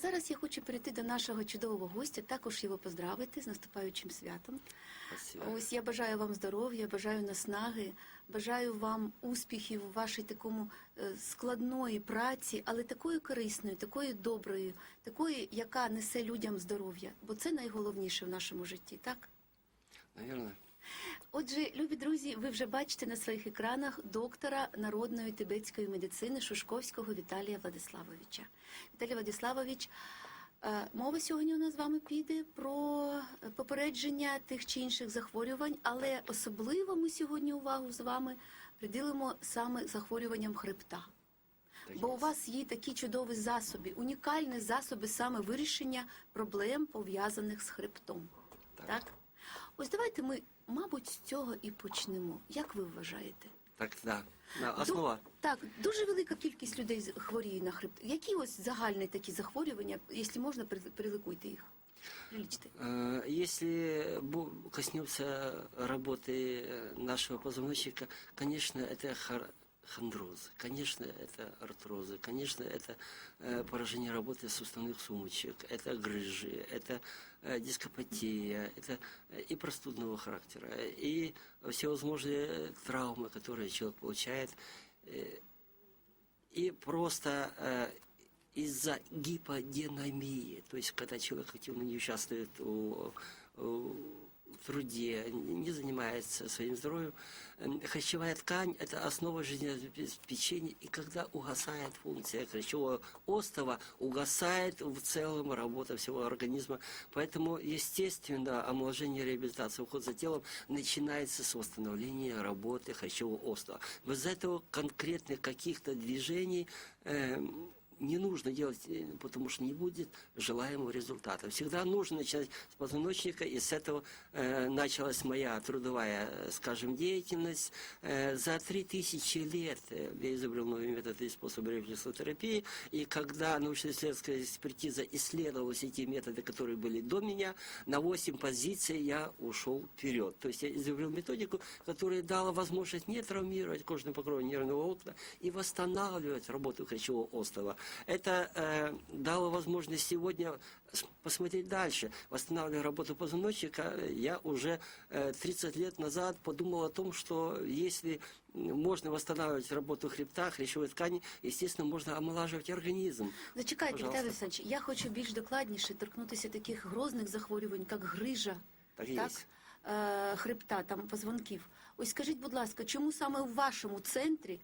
зараз я хочу перейти до нашого чудового гостя, також його поздравити з наступаючим святом. Спасибо. Ось я бажаю вам здоров'я, бажаю наснаги, бажаю вам успіхів у вашій такому е, складної праці, але такої корисної, такої доброї, такої, яка несе людям здоров'я, бо це найголовніше в нашому житті, так? Наверное. Отже, любі друзі, ви вже бачите на своїх екранах доктора народної тибетської медицини Шушковського Віталія Владиславовича. Віталій Владиславович, е, мова сьогодні у нас з вами піде про попередження тих чи інших захворювань, але особливо ми сьогодні увагу з вами приділимо саме захворюванням хребта. Бо у вас є такі чудові засоби, унікальні засоби саме вирішення проблем пов'язаних з хребтом. Так. Так? Ось давайте ми, мабуть, з цього і почнемо. Як ви вважаєте? Так, да. На- Основа. Ду- так, дуже велика кількість людей з- хворіє на хребт. Які ось загальні такі захворювання, якщо можна, при- приликуйте їх. Прилічте. Э, Если бу- коснемся работы э, нашего позвоночника, конечно, это хор- хондрозы, конечно, это артрозы, конечно, это э, поражение работы суставных сумочек, это грыжи, это э, дископатия, это э, и простудного характера, и всевозможные травмы, которые человек получает, э, и просто э, из-за гиподинамии, то есть когда человек активно не участвует у- у- в труде, не занимается своим здоровьем, э, хрящевая ткань – это основа жизнеобеспечения, и когда угасает функция хрящевого остова, угасает в целом работа всего организма. Поэтому, естественно, омоложение, реабилитация, уход за телом начинается с восстановления работы хрящевого остова. Без этого конкретных каких-то движений э, не нужно делать, э, потому что не будет желаемого результата. Всегда нужно начинать с позвоночника, и с этого э, началась моя трудовая, э, скажем, деятельность. Э, за три тысячи лет э, я изобрел новый метод и способ рефлексотерапии, и когда научно-исследовательская экспертиза исследовала все те методы, которые были до меня, на 8 позиций я ушел вперед. То есть я изобрел методику, которая дала возможность не травмировать кожный покров нервного окна и восстанавливать работу хрящевого остова. Это э, дало возможность сегодня с- посмотреть дальше. Восстанавливая работу позвоночника, э, я уже э, 30 лет назад подумал о том, что если можно восстанавливать работу хребта, хрящевой ткани, естественно, можно омолаживать организм. Зачекайте, Пожалуйста. Віталій Олександрович, я хочу більш докладніше торкнутися таких грозних захворювань, як грижа, Так і так? є. Е, хребта, там позвонків. Ось скажіть, будь ласка, чому саме у вашому центрі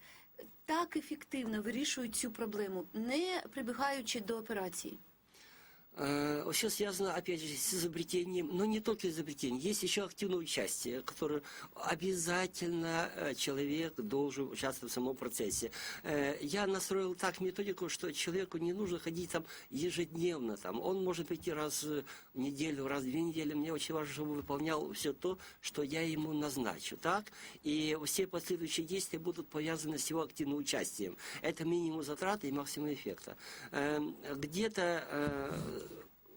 так ефективно вирішують цю проблему, не прибігаючи до операції? Э, Все связано, опять же, с изобретением, но не только изобретением. Есть еще активное участие, которое обязательно э, человек должен участвовать в самом процессе. Э, Я настроил так методику, что человеку не нужно ходить там ежедневно. Там. Он может прийти раз в неделю, раз в две недели. Мне очень важно, чтобы выполнял все то, что я ему назначу. Так? И все последующие действия будут повязаны с его активным участием. Это минимум затрат и максимум эффекта. Эм, Где-то э,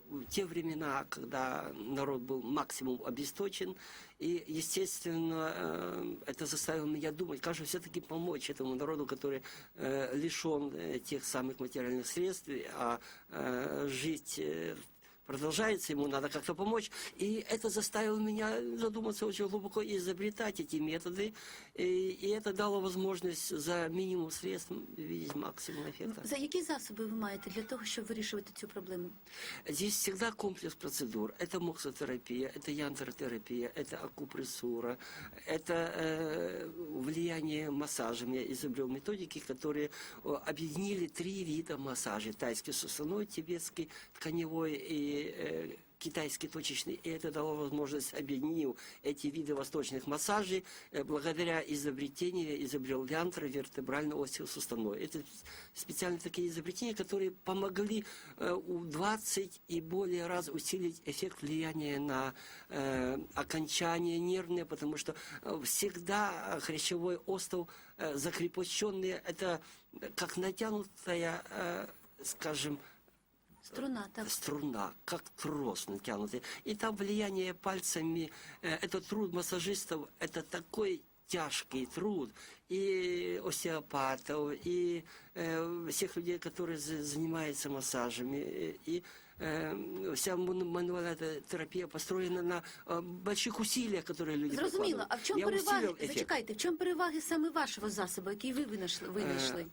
в те времена, когда народ был максимум обесточен, и, естественно, э, это заставило меня думать, как же все-таки помочь этому народу, который э, лишен тех самых материальных средств, а жить продолжается, ему надо как-то помочь. И это заставило меня задуматься очень глубоко и изобретать эти методы. И, и это дало возможность за минимум средств видеть максимум эффекта. За які засоби ви маєте для того, щоб вирішувати цю проблему? Здесь всегда комплекс процедур. Это моксотерапия, это янтротерапия, это акупрессура, это э, влияние массажем. Я изобрел методики, которые э, объединили три вида массажей. Тайский суставной, тибетский тканевой и э, китайский точечный, и это дало возможность, объединив эти виды восточных массажей, э, благодаря изобретению изобрел янтро вертебрально остеосуставной. Это специально такие изобретения, которые помогли э, у 20 и более раз усилить эффект влияния на окончание нервное, потому что всегда хрящевой остов закрепощенный, это как натянутая, скажем, Струна, так. струна, как трос натянутый. И там влияние пальцами, э, это труд массажистов, это такой тяжкий труд и остеопатов, и э, всех людей, которые за- занимаются массажами, э, и э, вся ман- мануальная терапия построена на э, больших усилиях, которые люди Зрозуміло. А в чому Я переваги? усилил эффект. Зачекайте, в чому переваги саме вашого засобу, який ви винайшли? винайшли?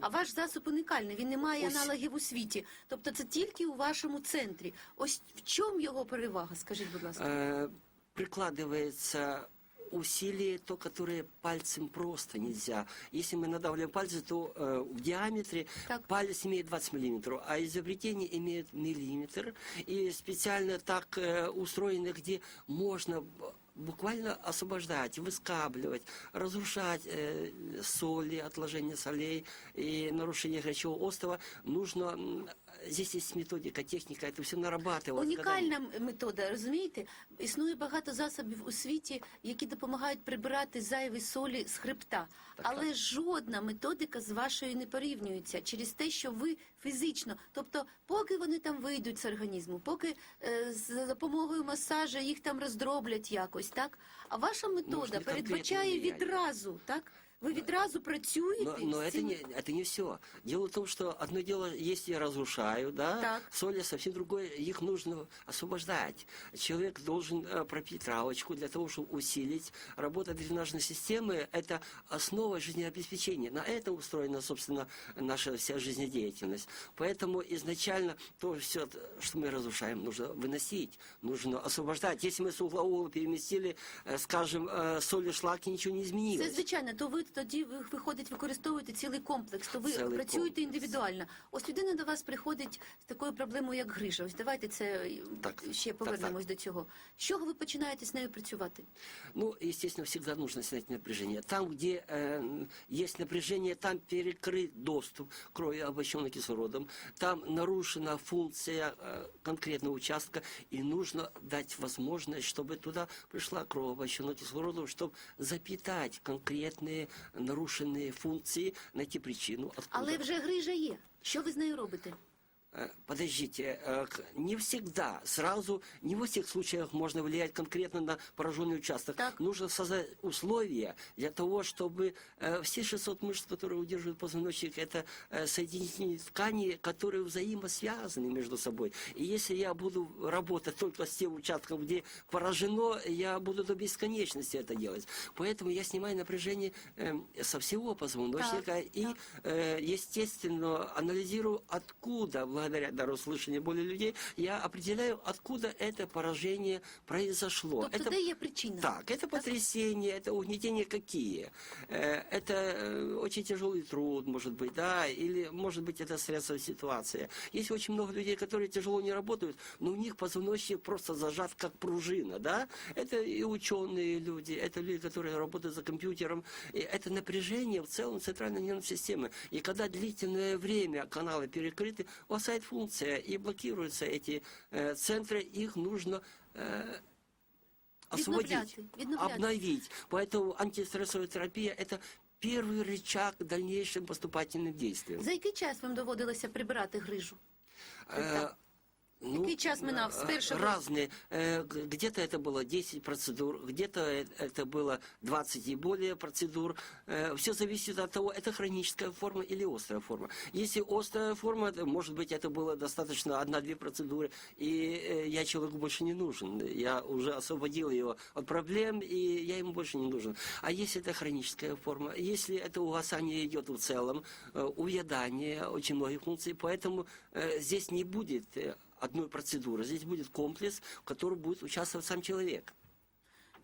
А ваш засіб унікальний, він не має Ось. аналогів у світі. Тобто це тільки у вашому центрі. Ось в чому його перевага? Скажіть, будь ласка. Э, прикладывается усилие, то, которое пальцем просто нельзя. Если мы надавливаем пальцы, то э, в диаметре Так. палец имеет 20 миллиметров, а изобретение имеет миллиметр. И специально так э, устроено, где можно б- буквально освобождать, выскабливать, разрушать э, соли, отложение солей и нарушение горячего острова. Нужно м, Здесь есть методика, техника, это все нарабатывалось. годами. Унікальна метода, розумієте? Існує багато засобів у світі, які допомагають прибирати зайві солі з хребта. Так, Але так. жодна методика з вашою не порівнюється через те, що ви фізично, тобто, поки вони там вийдуть з організму, поки е, з допомогою масажа їх там роздроблять якось, так? А ваша метода Нужны передбачає конкретные влияния. відразу, так? Ви відразу працюєте. Но, но это, не, это не все. Дело в том, что одно дело, если я разрушаю, да, Так. соли совсем другое, их нужно освобождать. Человек должен э, пропить травочку для того, чтобы усилить. Работа дренажной системы – это основа жизнеобеспечения. На это устроена, собственно, наша вся жизнедеятельность. Поэтому изначально то все, что мы разрушаем, нужно выносить, нужно освобождать. Если мы с угла угол переместили, э, скажем, э, соль и шлаки, ничего не изменилось. звичайно, то ви тоді ви виходить, використовуєте цілий комплекс, то ви Цілий працюєте комплекс. індивідуально. Ось людина до вас приходить з такою проблемою, як грижа. Ось давайте це е, Так, ще так, повернемось до цього. З чого ви починаєте з нею працювати? Ну, естественно, всегда нужно снять напряжение. Там, где э, есть напряжение, там перекрыт доступ к крови, обогащенной кислородом. Там нарушена функция э, конкретного участка, и нужно дать возможность, чтобы туда пришла кровь, обогащенная кислородом, чтобы запитать конкретные нарушенные функции, найти причину, откуда. Але вже грижа є. Що ви з нею робите? Э, Подождите, э, не всегда, сразу, не во всех случаях можно влиять конкретно на пораженный участок. Так. Нужно создать условия для того, чтобы э, все 600 мышц, которые удерживают позвоночник, это соединительные ткани, которые взаимосвязаны между собой. И если я буду работать только с тем участком, где поражено, я буду до бесконечности это делать. Поэтому я снимаю напряжение э, со всего позвоночника и, э, естественно, анализирую, откуда, благодаря дару слышания более людей, я определяю, откуда это поражение произошло. Тобто, это де є причина? так, это потрясение, это угнетение какие? Э, Это э, очень тяжелый труд, может быть, да, или, может быть, это стрессовая ситуация. Есть очень много людей, которые тяжело не работают, но у них позвоночник просто зажат, как пружина, да. Это и ученые люди, это люди, которые работают за компьютером. И это напряжение в целом центральной нервной системы. И когда длительное время каналы перекрыты, угасает функция и блокируются эти э, центры, их нужно э, освободить, Відновляти, відновляти. обновить. Поэтому антистрессовая терапия – это первый рычаг к дальнейшим поступательным действиям. За який час вам доводилося прибирати грижу? Э, ну, Який час минав з э, першого? Разные. Э, г- Где-то это было 10 процедур, где-то э- это было 20 и более процедур. Все зависит от того, это хроническая форма или острая форма. Если острая форма, то, может быть, это было достаточно одна-две процедуры, и э, я человеку больше не нужен. Я уже освободил его от проблем, и я ему больше не нужен. А если это хроническая форма, если это угасание идет в целом, э, увядание очень многих функций, поэтому э, здесь не будет э, одной процедуры, здесь будет комплекс, в котором будет участвовать сам человек.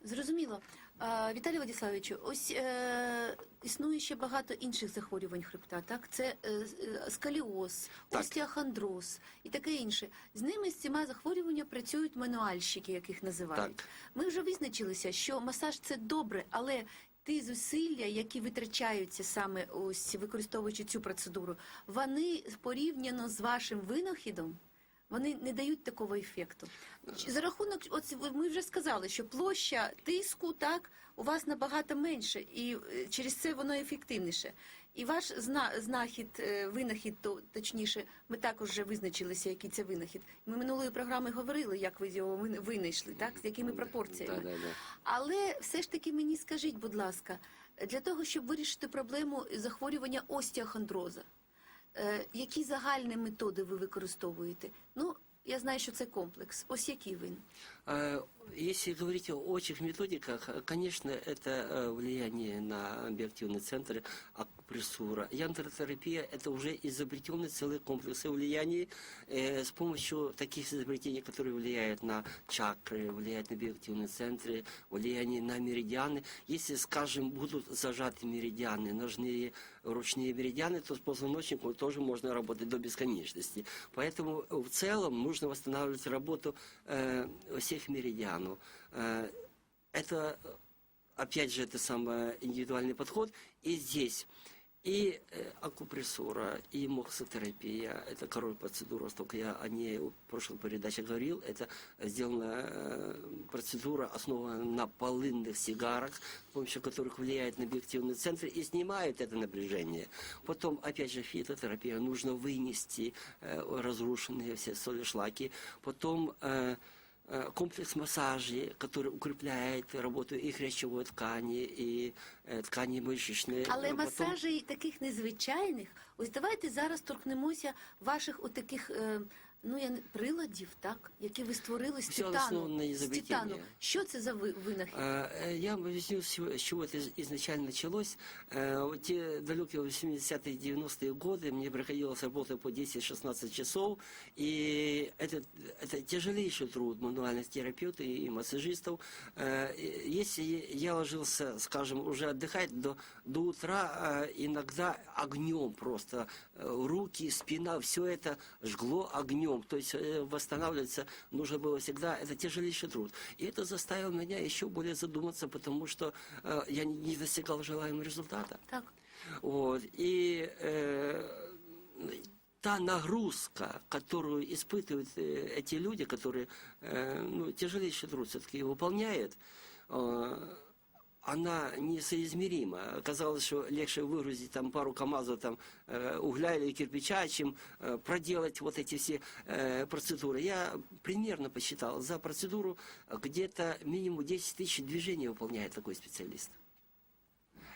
Зрозуміло. А, Віталій Владиславовичу, ось е, існує ще багато інших захворювань хребта, так? Це е, е, скаліоз, Так. остеохондроз і таке інше. З ними з цими захворюваннями працюють мануальщики, яких називають. Так. Ми вже визначилися, що масаж це добре, але ті зусилля, які витрачаються саме ось використовуючи цю процедуру, вони порівняно з вашим винахідом. Вони не дають такого ефекту. За рахунок, от ми вже сказали, що площа тиску так у вас набагато менше, і е, через це воно ефективніше. І ваш зна, знахід, е, винахід, то точніше, ми також вже визначилися, який це винахід. Ми минулої програми говорили, як ви його вин- винайшли, так з якими пропорціями. Да, да, да. Але все ж таки мені скажіть, будь ласка, для того, щоб вирішити проблему захворювання остеохондроза, які загальні методи ви використовуєте? Ну, я знаю, що це комплекс. Ось який він. Э, Если говорить о общих методиках, э, конечно, это э, влияние на биоактивные центры, акупрессура. Янтротерапия – это уже изобретенный целый комплекс влияний э, с помощью таких изобретений, которые влияют на чакры, влияют на биоактивные центры, влияние на меридианы. Если, скажем, будут зажаты меридианы, нужны ручные меридианы, то с позвоночником тоже можно работать до бесконечности. Поэтому в целом нужно восстанавливать работу э, всех меридианов. Э, это, опять же, это самый индивидуальный подход. И здесь и э, акупрессура, и моксотерапия, это король процедура, столько я о ней в прошлой передаче говорил, это сделана э, процедура, основана на полынных сигарах, с помощью которых влияет на объективные центры и снимает это напряжение. Потом, опять же, фитотерапия, нужно вынести э, разрушенные все соли шлаки. Потом э, э, комплекс массажей, который укрепляет работу и хрящевой ткани, и э, ткани мышечной. Але Потом- масажі таких незвичайних, ось давайте зараз торкнемося ваших отаких. Е, Ну, я не приладів, так, які ви створили з Всё титану. основано на з титану. изобретении. Що це за ви- винахід? Э, э, Я объясню, с чего, с чего это из- изначально началось. Э, В те далекие 80-е 90-е годы мне приходилось работать по 10-16 часов, и это, это тяжелейший труд мануальных терапевтов и массажистов. Э, и Если я ложился, скажем, уже отдыхать до, до утра, э, иногда огнем просто э, руки, спина, все это жгло огнем. То есть э, восстанавливаться нужно было всегда. Это тяжелейший труд. И это заставило меня еще более задуматься, потому что э, я не- не достигал желаемого результата. Так. Вот. И э, та нагрузка, которую испытывают э, эти люди, которые э, ну, тяжелейший труд все-таки выполняют, э, она несоизмерима. Казалось, что легче выгрузить там пару КАМАЗов там, э, угля или кирпича, чем э, проделать вот эти все э, процедуры. Я примерно посчитал, за процедуру где-то минимум 10 тысяч движений выполняет такой специалист.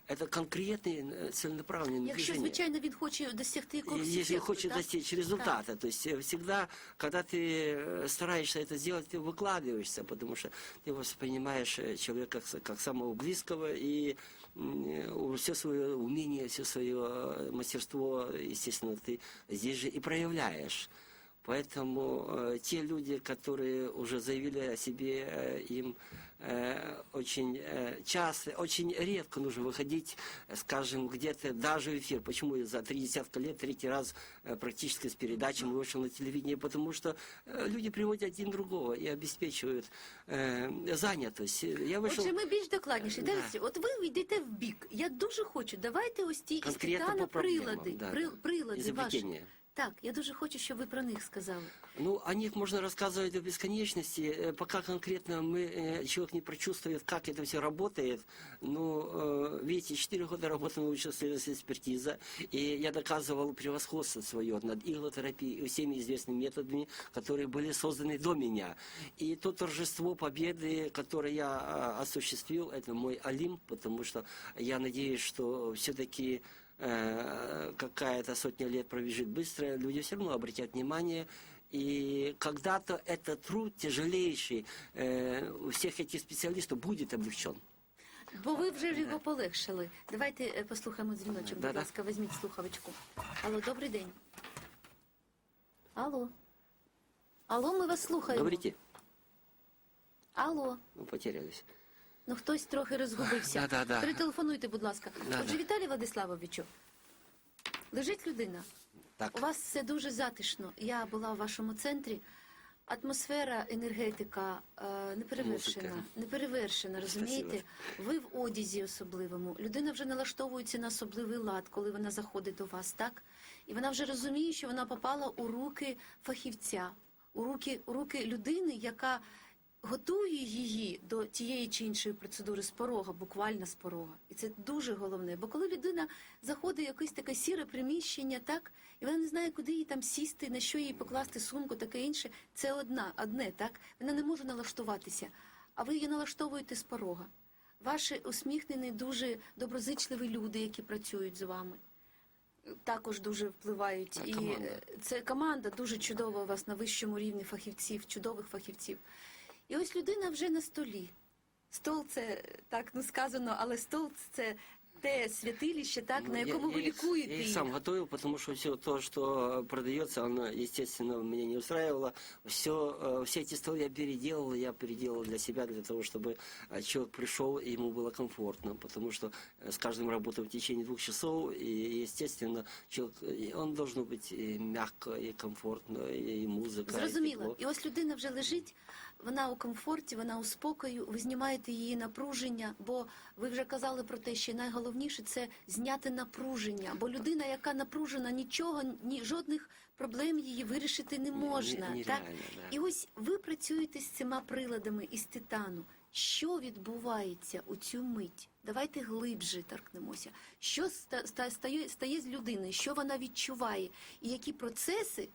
Это конкретные э, целенаправленные Якщо, движения. звичайно, він хоче досягти якогось Если ефекту, хочет так? достичь результата. То есть э, всегда, когда ты э, стараешься это сделать, ты выкладываешься, потому что ты воспринимаешь э, человека как, с- как самого близкого, и м, все свое умение, все свое э, мастерство, естественно, ты здесь же и проявляешь. Поэтому э, те люди, которые уже заявили о себе, э, им э, очень э, часто, очень редко нужно выходить, э, скажем, где-то даже в эфир. Почему я за три десятка лет третий раз э, практически с передачами вышел на телевидение? Потому что э, люди приводят один другого и обеспечивают э, занятость. Я вышел... Отже, ми більш докладніше. Да. Дивіться, от ви йдете в бік. Я дуже хочу. Давайте ось ті із Конкретно титана по проблемам, прилади. да, при- да. прилади ваші. Изобретения. Так, я дуже хочу, щоб ви про них сказали. Ну, о них можно рассказывать до бесконечности, э, пока конкретно мы, э, человек не прочувствует, как это все работает. Ну, э, видите, 4 года работы научилась экспертиза, и я доказывал превосходство свое над иглотерапией и всеми известными методами, которые были созданы до меня. И то торжество победы, которое я э, осуществил, это мой Олимп, потому что я надеюсь, что все-таки э, какая-то сотня лет пробежит быстро, люди все равно обратят внимание. И когда-то этот труд тяжелейший э, у всех этих специалистов будет облегчен. Бо ви вже його полегшили. Давайте е, послухаємо дзвіночок, будь Да-да. ласка, візьміть слухавочку. Алло, добрий день. Алло. Алло, ми вас слухаємо. Говорите? Алло. Ну, потерялись. Ну хтось трохи розгубився. Да-да-да. Перетелефонуйте, будь ласка. Да-да. Отже, Віталій Владиславовичу, лежить людина. Так. У вас все дуже затишно. Я була у вашому центрі. Атмосфера, енергетика е, неперевершена. Музика. Неперевершена, розумієте? Ви в одязі особливому. Людина вже налаштовується на особливий лад, коли вона заходить до вас, так? І вона вже розуміє, що вона попала у руки фахівця, у руки, у руки людини, яка готую її до тієї чи іншої процедури з порога, буквально з порога. І це дуже головне. Бо коли людина заходить в якесь таке сіре приміщення, так, і вона не знає, куди їй там сісти, на що їй покласти сумку, таке інше, це одна, одне, так? Вона не може налаштуватися. А ви її налаштовуєте з порога. Ваші усміхнені, дуже доброзичливі люди, які працюють з вами. Також дуже впливають. І команда. це команда дуже чудова у вас на вищому рівні фахівців, чудових фахівців. І ось людина вже на столі. Стол це так ну сказано, але стол це те святилище, так, Ну, на я- якому я ви их- лікуєте Я их їх. сам готовил, потому что все то, что продается, оно, естественно, меня не устраивало. Все, все эти столы я переделал, я переделал для себя, для того, чтобы э, человек пришел, и ему было комфортно, потому что э, с каждым работаю в течение двух часов, и, естественно, человек, э, он должен быть и мягко, и комфортно, и музыка, и Зрозуміло. тепло. І ось людина вже лежить, вона у комфорті, вона у спокою, ви знімаєте її напруження, бо ви вже казали про те, що найголовніше це зняти напруження. Бо людина, яка напружена, нічого, ні жодних проблем її вирішити не можна. Ні- так? нереально, да. І ось ви працюєте з цими приладами із титану. Що відбувається у цю мить? Давайте глибше торкнемося. Що ста- ста- стає, стає з людиною, що вона відчуває, і які процеси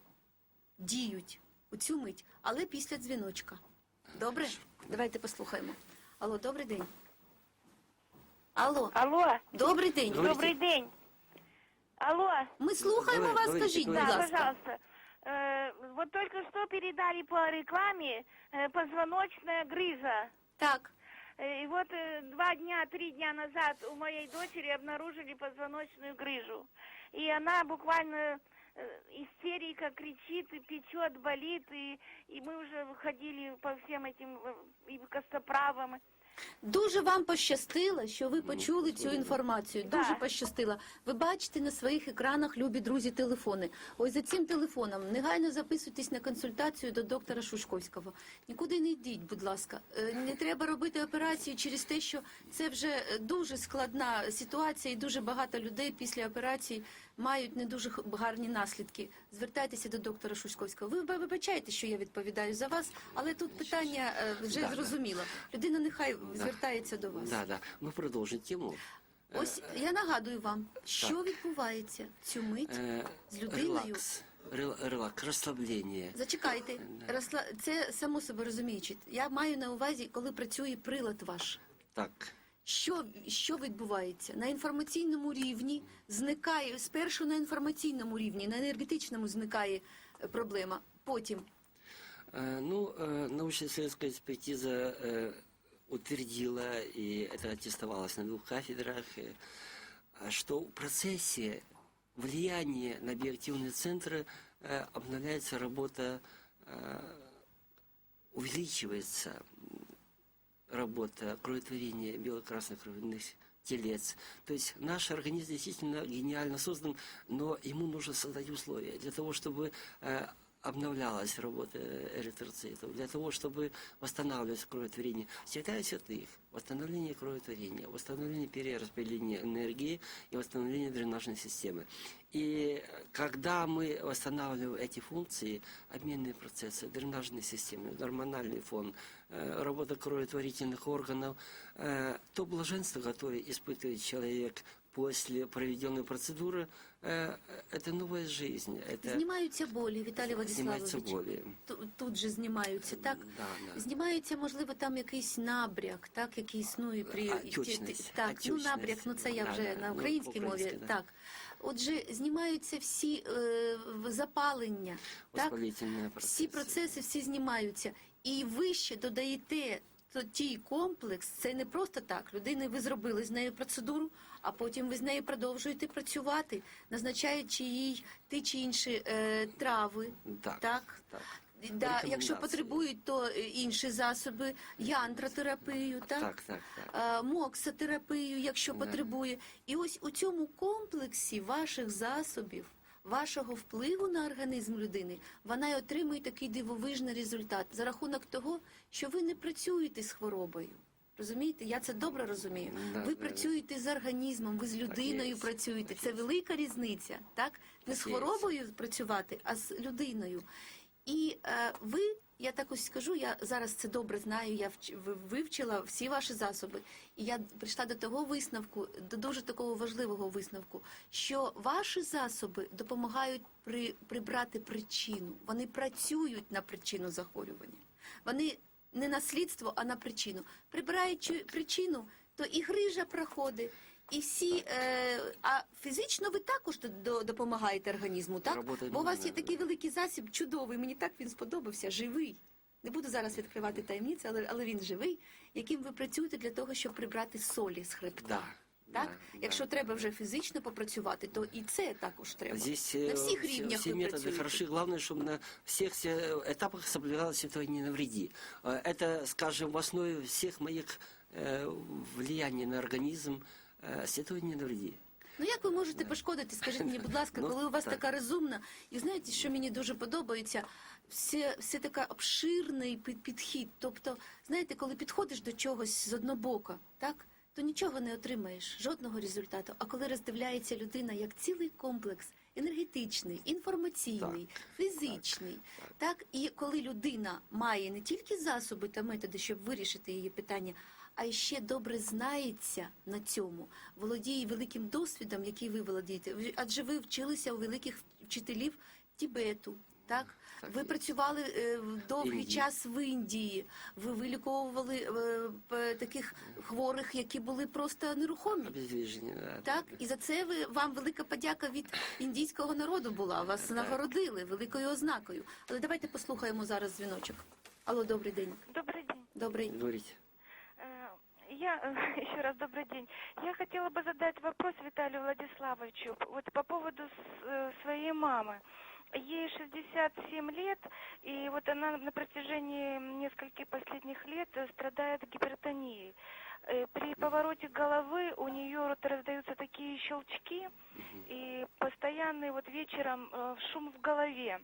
діють у цю мить, але після дзвіночка. Добре? Давайте послухаємо. Алло, добрий день. Алло, Алло, добрий день. Добрый день. Алло, Ми слухаємо Говори- вас, говорите, скажіть, будь да, ласка. пожалуйста. Э, вот только что передали по рекламе э, позвоночная грыжа. Так, Э, И вот э, два дня, три дня назад у моей дочери обнаружили позвоночную грыжу. И она буквально э, истерика, кричит, и печет, болит. И, и мы уже ходили по всем этим э, и костоправам. Дуже вам пощастило, що ви почули цю інформацію. Дуже пощастило. Ви бачите на своїх екранах, любі друзі, телефони. Ось за цим телефоном негайно записуйтесь на консультацію до доктора Шушковського. Нікуди не йдіть, будь ласка. Е, Не треба робити операцію через те, що це вже е, дуже складна ситуація, і дуже багато людей після операції мають не дуже гарні наслідки. Звертайтеся до доктора Шушковського. Ви вибачаєте, що я відповідаю за вас, але тут питання е, вже Да, да. зрозуміло. Людина нехай звертається до вас. Да, да. Мы продолжим тему. Ось я нагадую вам, що відбувається цю мить Э, з людиною. Релакс. Рел- Релакс, расслабление. Зачекайте, Да. Росла... це само собі розуміючи. Я маю на увазі, коли працює прилад ваш. Так. Що, що відбувається на інформаційному рівні? Зникає спершу на інформаційному рівні, на енергетичному зникає е, проблема. Потім Э, Ну, э, научно-исследовательская экспертиза э, утвердила, и это аттестовалось на двух кафедрах, э, а что в процессе влияния на биоактивные центры э, обновляется работа, э, увеличивается м, работа кроветворения белокрасных кровяных телец. То есть наш организм действительно гениально создан, но ему нужно создать условия для того, чтобы э, обновлялась работа эритроцитов, для того, чтобы восстанавливалось кроветворение. Святая святых, восстановление кроветворения, восстановление перераспределения энергии и восстановление дренажной системы. И когда мы восстанавливаем эти функции, обменные процессы, дренажные системы, гормональный фон, э, работа кроветворительных органов, э, то блаженство, которое испытывает человек после проведенной процедуры, э, это новая жизнь. Это знімаються болі, Віталій снимается Владиславович. боли. Ту- Тут же знімаються, так? Да, да. Знімається, можливо, там якийсь набряк, так, який існує при Отечність, ті- так, ну отечність. набряк, ну це я Да, вже да, на ну, українській мові. по-українськи, да. Так. Отже, знімаються всі е, в- запалення, так? Воспалительные процессы. Всі процеси всі знімаються. І ви ще додаєте то тій комплекс, це не просто так. Людини ви зробили з нею процедуру, а потім ви з нею продовжуєте працювати, назначаючи їй ті чи інші е, трави. Так, так? так. Да, якщо потребують, то е, інші засоби, янтротерапію, так? Так, так, так. Е, моксотерапію, якщо потребує. І ось у цьому комплексі ваших засобів, вашого впливу на організм людини, вона й отримує такий дивовижний результат за рахунок того, що ви не працюєте з хворобою. Розумієте, я це добре розумію. Да, ви працюєте з організмом, ви з людиною працюєте. Так це велика різниця, так? Не з хворобою працювати, а з людиною. І е, ви, я так ось скажу, я зараз це добре знаю, я вч- вивчила всі ваші засоби, і я прийшла до того висновку, до дуже такого важливого висновку, що ваші засоби допомагають при, прибрати причину. Вони працюють на причину захворювання. Вони не на слідство, а на причину. Прибираючи причину, то і грижа проходить. І всі, е, а фізично ви також до- до- допомагаєте організму, так? Работаем, Бо у вас є такий великий засіб, чудовий. Мені так він сподобався, живий. Не буду зараз відкривати таємниці, але, але він живий, яким ви працюєте для того, щоб прибрати солі з хребта. Да. Так, да, якщо да. треба вже фізично попрацювати, то і це також треба. Здесь на э, всіх все, рівнях все ви методы працюєте. хороши. Главное, чтобы на всех все этапах соблюдалось этого не навреди. Э, Это, скажем, в основе всех моих э, влияний на организм э, святое не навреди. Ну як ви можете пошкодити? Скажіть мені, будь ласка, Ну, коли у вас так. така розумна, і знаєте, що мені дуже подобається, все, все така обширний під- підхід. Тобто, знаєте, коли підходиш до чогось з однобока, так? то нічого не отримаєш, жодного результату. А коли роздивляється людина як цілий комплекс енергетичний, інформаційний, фізичний, так, і коли людина має не тільки засоби та методи, щоб вирішити її питання, а ще добре знається на цьому, володіє великим досвідом, який ви володієте. Адже ви вчилися у великих вчителів Тібету. Так, Так, ви є. працювали е, в довгий Індії. час в Індії. Ви виліковували е, п- таких хворих, які були просто нерухомі. Обездвижение, да. Так, і за це ви вам велика подяка від індійського народу була. Вас Так. нагородили великою ознакою. Але давайте послухаємо зараз дзвіночок. Алло, добрий день. Добрый день. Добрий. Говорите. Э, Я еще раз добрый день. Я хотела бы задать вопрос Виталию Владиславовичу вот по поводу с- э, своей мамы. Ей 67 лет, и вот она на протяжении нескольких последних лет страдает гипертонией. Э, При повороте головы у нее вот раздаются такие щелчки, и постоянный вот вечером э, шум в голове.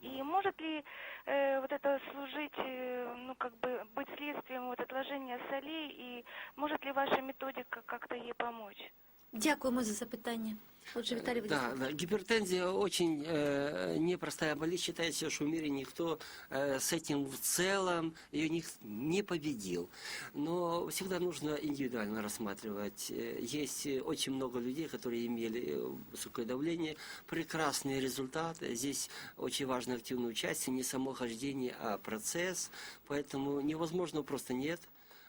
И может ли э, вот это служить, э, ну как бы быть следствием вот отложения солей, и может ли ваша методика как-то ей помочь? Дякуємо за запитання. Отже, Віталій Да, Владиславович. да, гипертензия очень э, непростая болезнь. Считается, что в мире никто э, с этим в целом ее не, не победил. Но всегда нужно индивидуально рассматривать. Э, Есть э, очень много людей, которые имели э, высокое давление, прекрасные результаты. Здесь очень важно активное участие, не само хождение, а процесс. Поэтому невозможно просто нет.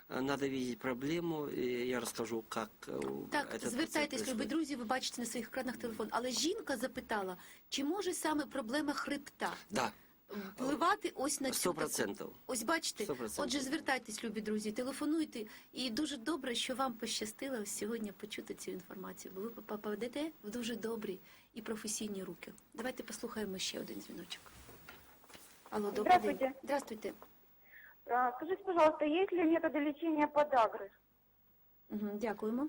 Э, Надо видеть проблему, и я расскажу, как э, Так, этот процесс звертайтесь, любі происходит. друзі, ви бачите на своїх екранах телефон. Але жінка запитала, чи може саме проблема хребта Да, впливати ось на сто цю таку- процентов. Ось бачите, 100%. отже, звертайтесь, любі друзі, телефонуйте. І дуже добре, що вам пощастило сьогодні почути цю інформацію, бо ви попадете в дуже добрі і професійні руки. Давайте послухаємо ще один дзвіночок. Алло, добрий день. Здравствуйте. А, Скажите, пожалуйста, есть ли методы лечения подагры? Угу, дякуємо.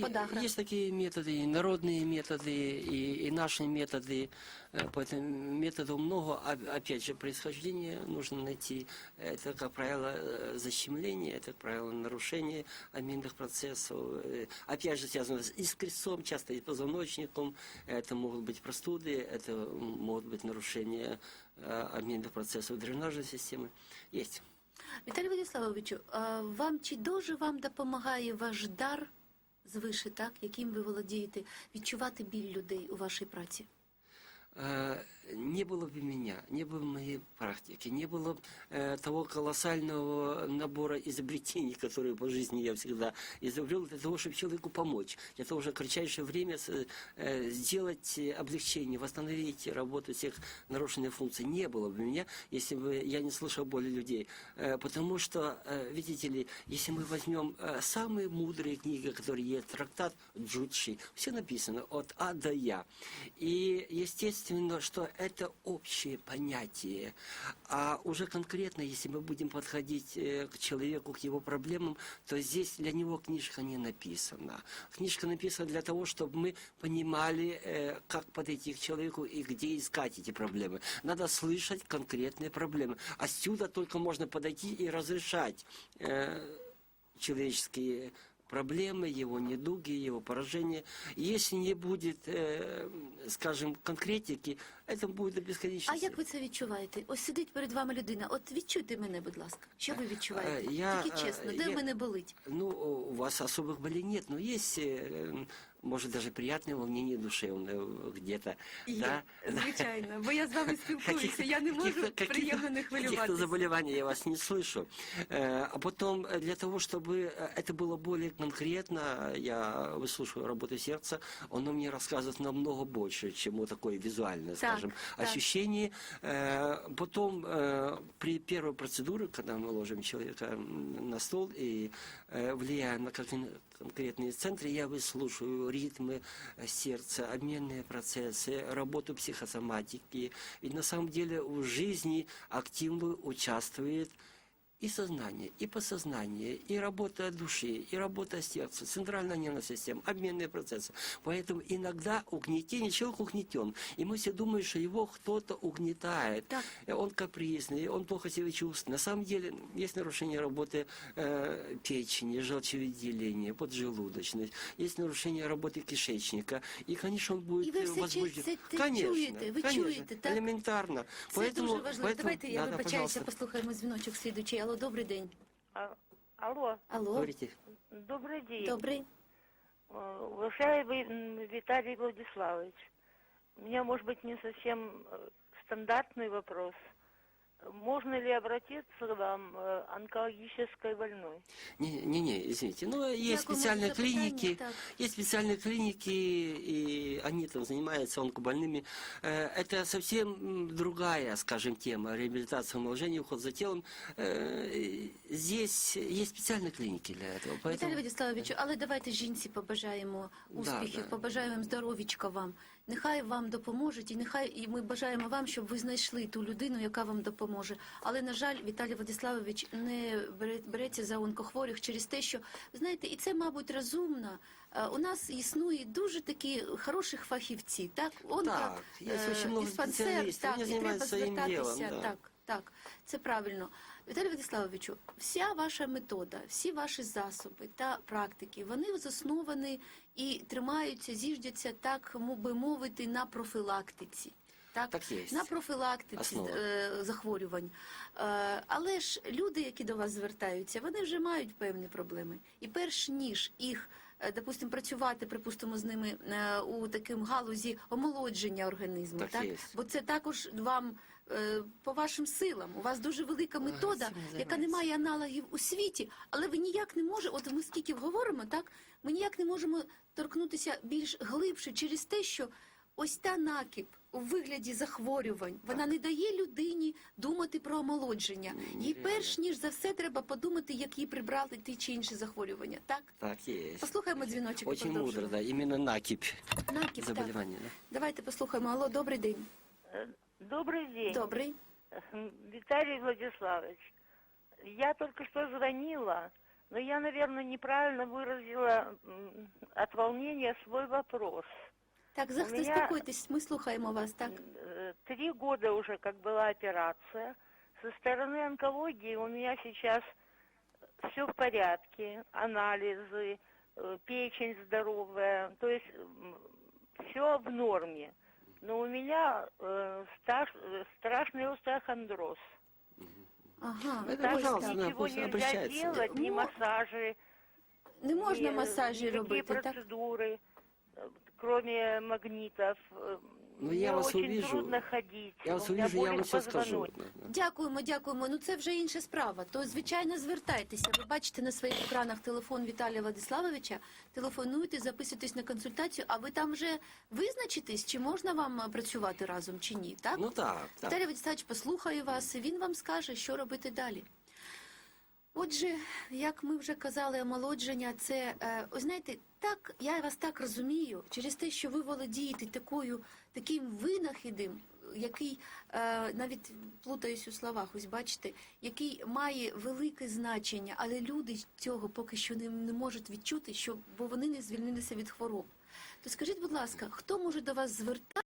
Подагра. Есть такие методы, и народные методы, и, и наши методы. Э, Поэтому методов много. А- Опять же, происхождение нужно найти. Это, как правило, э, защемление, это, как правило, нарушение аминных процессов. Э, Опять же, связано с- и с крестцом, часто и позвоночником. Это могут быть простуды, это могут быть нарушения аминных процессов дренажной системы. Есть. Віталій Владиславовичу, вам чи дуже вам допомагає ваш дар звише, так, яким ви володієте, відчувати біль людей у вашій праці? Э, не было бы меня, не было бы моей практики, не было бы э, того колоссального набора изобретений, которые по жизни я всегда изобрел, для того, чтобы человеку помочь, для того, чтобы в кратчайшее время э, сделать облегчение, восстановить работу всех нарушенных функций. Не было бы меня, если бы я не слышал боли людей. Э, потому что, э, видите ли, если мы возьмем э, самые мудрые книги, которые есть, трактат Джудши, все написано от А до Я. И естественно, что это общее понятие. А уже конкретно, если мы будем подходить э, к человеку, к его проблемам, то здесь для него книжка не написана. Книжка написана для того, чтобы мы понимали, э, как подойти к человеку и где искать эти проблемы. Надо слышать конкретные проблемы. Отсюда только можно подойти и разрешать э, человеческие проблемы, его недуги, его поражения. Если не будет, э, скажем, конкретики, это будет до А бесконечности. як ви це відчуваєте? Ось сидить перед вами людина. От відчуйте мене, будь ласка. Що ви відчуваєте? Е, я, Тільки е, чесно, де я- в мене болить? Ну, у вас особых болей нет, но есть, э, может, даже приятное волнение душевное где-то. Да? звичайно, бо я з вами Каких- каких-то- каких-то- Каких-то заболеваний я вас не слышу. Э, А потом, э, для того, чтобы э, это было более конкретно, я выслушиваю работу сердца, оно мне рассказывает намного больше, чем вот такое визуальное, скажем, так. ощущение. Э, Потом, э, при первой процедуре, когда мы ложим человека м, на стол и э, влияем на какие- конкретные центры, я выслушиваю ритмы э, сердца, обменные процессы, работу психосоматики. Ведь на самом деле в жизни активно участвует и сознание, и подсознание, и работа души, и работа сердца, центральная нервная система, обменные процессы. Поэтому иногда угнетение, человек угнетен. И мы все думаем, что его кто-то угнетает. Так. Э, Он капризный, он плохо себя чувствует. На самом деле есть нарушение работы э, печени, желчевыделения, поджелудочной. Есть нарушение работы кишечника. И, конечно, он будет И вы э, все возбужден. чуете, ты Конечно, чуете, вы конечно, чуете, так? элементарно. Це дуже важливо. поэтому- Давайте я Да, да, вибачаюся, пожалуйста. послухаємо дзвіночок слідучий. Алло, добрий день. А- Алло, Алло, Говорите. добрый день. добрий. Э, Уважаемый м, Виталий Владиславович, у меня, может быть, не совсем э, стандартный вопрос. Можно ли обратиться к вам э, онкологической больной? Не-не, извините. Ну, есть Дякуємо специальные за запитання, клиники, так. есть специальные клиники, и они там занимаются онкобольными. Э, Это совсем м, другая, скажем, тема. Реабилитация омоложения, уход за телом. Э, Здесь есть специальные клиники для этого. Віталій Поэтому... Владиславовичу, але давайте жінці побажаємо Да, успіхів, да. побажаємо здоровічка вам. Нехай вам допоможуть, і нехай і ми бажаємо вам, щоб ви знайшли ту людину, яка вам допоможе. Але на жаль, Віталій Владиславович не бере- береться за онкохворих через те, що знаєте, і це, мабуть, розумно. Е, У нас існує дуже такі хороших фахівці, так? Онко, Так, є е, диспансер, так, і треба звертатися. ділом, да. Так, так, це правильно. Віталій Владиславовичу, вся ваша метода, всі ваші засоби та практики, вони засновані і тримаються, зіждяться, так би мовити, на профілактиці. Так, Так є. на профілактиці Основа. е, захворювань. Е, але ж люди, які до вас звертаються, вони вже мають певні проблеми. І перш ніж їх, е, допустимо, працювати, припустимо, з ними у таким галузі омолодження організму, Так так, бо це також вам по вашим силам. У вас дуже велика метода, яка не має аналогів у світі, але ви ніяк не можете, от ми скільки говоримо, так ми ніяк не можемо торкнутися більш глибше через те, що ось та накіп у вигляді захворювань, вона не дає людині думати про омолодження. Їй перш ніж за все треба подумати, як їй прибрати ті чи інші захворювання. Так, Так, есть. послухаємо дзвіночок. і Очень мудро, да. Именно накипь Накіп, так. Да. Давайте послухаємо. Алло, добрий день. Э, Добрый день. Добрий. М, Виталий Владиславович, я только что звонила, но я, наверное, неправильно выразила от волнения свой вопрос. Так, У меня- заспокойтесь, ми слухаємо вас. Так. Э, Три года уже как была операция. Со стороны онкологии у меня сейчас все в порядке, анализы, э, печень здоровая, то есть все в норме. Но у меня э, страш- э, страшный остеохондроз. Ага. Это, Так пожалуйста, да, ничего пусть нельзя обращается. делать, ни Ну, массажи, Не можна ни, масажі никакие робити, так? процедуры, э, кроме магнитов. Э, Ну, я вас очень увижу. трудно ходить. Я у вас меня увижу, я болит вам все скажу. позвоночник. Дякуємо, дякуємо. Ну це вже інша справа. То звичайно звертайтеся. Ви бачите на своїх екранах телефон Віталія Владиславовича. Телефонуйте, записуйтесь на консультацію. А ви там вже визначитесь, чи можна вам е, працювати разом, чи ні? Так Ну так, так. Віталій Владиславович послухає вас, і він вам скаже, що робити далі. Отже, як ми вже казали, омолодження це, е, ось знаєте, так, я вас так розумію, через те, що ви володієте такою, таким винахідом, який е, навіть плутаюсь у словах, ось бачите, який має велике значення, але люди цього поки що не, не можуть відчути, що, бо вони не звільнилися від хвороб. То скажіть, будь ласка, хто може до вас звертатися?